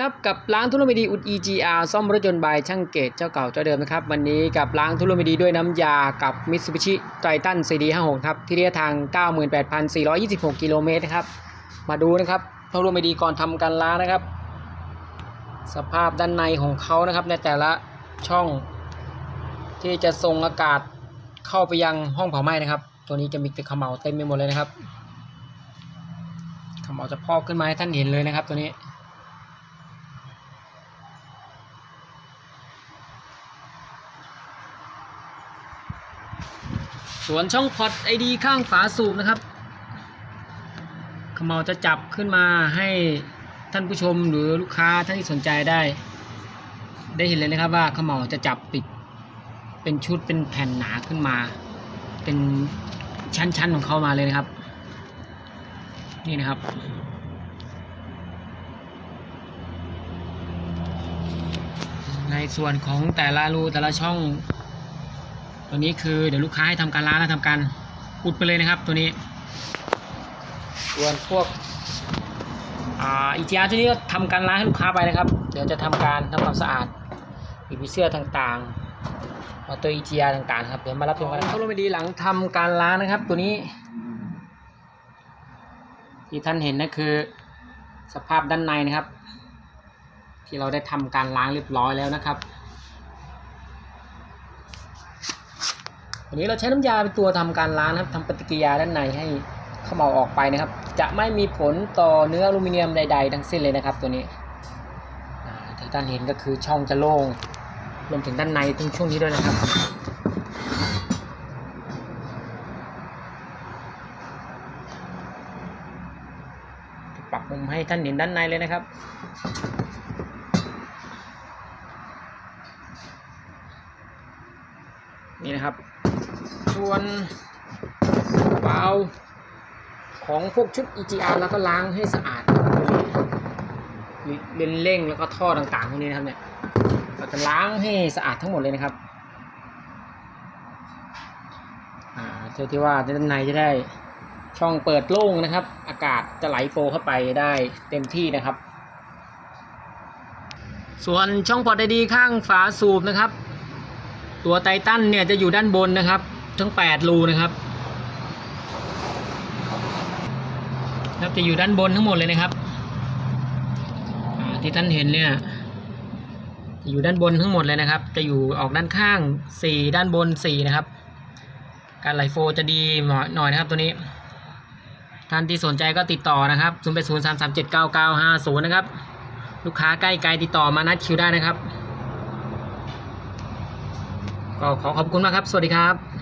ครับกับล้างทุลมิดีอุด EGR ซ่อมรถยนต์บายช่างเกตเจ้าเก่าเจ้าเดิมนะครับ วันนี้กับล้างทุลมิดีด้วยน้ำยากับ Mitsubishi Triton CD 56 ครับที่ระยะทาง 98,426 กิโลเมตรนะครับ มาดูนะครับทุลมิดีก่อนทำการล้างนะครับ สภาพด้านในของเขานะครับ ในแต่ละช่อง ที่จะส่งอากาศเข้าไปยังห้องเผาไหม้นะครับ ตัวนี้จะมีแต่ขมเหลาเต็มไปหมดเลยนะครับขมเหลาจะพอกขึ้นมาให้ท่านเห็นเลยนะครับ ตัวนี้ ส่วนช่องพอร์ตไอดีข้างฝาสูบนะครับขมเหลาจะจับขึ้นมาให้ท่านผู้ชมหรือลูกค้าท่านที่สนใจได้ ได้เห็นเลยนะครับว่าขมเหลาจะจับปิด เป็นชุดเป็นแผ่นหนาขึ้นมา เป็นชั้นๆของเขามาเลยนะครับ นี่นะครับในส่วนของแต่ละรูแต่ละช่อง ตัวนี้คือเดี๋ยวลูกค้าให้ทำการล้างและทำการอุดไปเลยนะครับตัวนี้ ส่วนพวกอ่าอีจีอาร์ตัวนี้ก็ทำการล้างให้ลูกค้าไปนะครับ เดี๋ยวจะทำการทำความสะอาดอีพีเสื้อต่างๆมอเตอร์อีจีอาร์ต่างๆครับเดี๋ยวมารับชมกันเข้าร่วมดีหลังทำการล้างนะครับ ตัวนี้ ที่ท่านเห็นนะคือสภาพด้านในนะครับ ที่เราได้ทำการล้างเรียบร้อยแล้วนะครับ วันนี้เราใช้น้ำยาเป็นตัวทำการล้างครับทำปฏิกิริยาด้านในให้ขมเหลาออกไปนะครับ จะไม่มีผลต่อเนื้ออลูมิเนียมใด ๆ ทั้งสิ้นเลยนะครับ ตัวนี้อ่าที่ท่านเห็นก็คือช่องจะโล่งรวมถึงด้านในตรงช่วงนี้ด้วยนะครับปรับมุมให้ท่านเห็นด้านในเลยนะครับนี่นะครับ ส่วนเบาลของพวกชุด EGR แล้วก็ล้างให้สะอาดเลนเร่งแล้วก็ท่อต่างๆพวกนี้นะครับเนี่ยเราจะล้างให้สะอาดทั้งหมดเลยนะครับเพื่อที่ว่าด้านในจะได้ช่องเปิดโล่งนะครับ อากาศจะไหลโฟลเข้าไปได้เต็มที่นะครับ ส่วนช่องพอร์ตไอดีข้างฝาสูบนะครับ ตัวไททันเนี่ยจะอยู่ด้านบนนะครับ ทั้ง8รูนะครับครับจะอยู่ด้านบนทั้งหมดเลยนะครับที่ท่านเห็นเนี่ยจะอยู่ด้านบนทั้งหมดเลยนะครับ จะอยู่ออกด้านข้าง 4 ด้านบน 4 นะครับ การไหลโฟจะดีหน่อยหน่อยนะครับตัวนี้ ท่านที่สนใจก็ติดต่อนะครับ0 8 0 3 3 7 9 9 5 0 นะครับ ลูกค้าใกล้ไกลติดต่อมานัดคิวได้นะครับ ก็ขอขอบคุณมากครับ สวัสดีครับ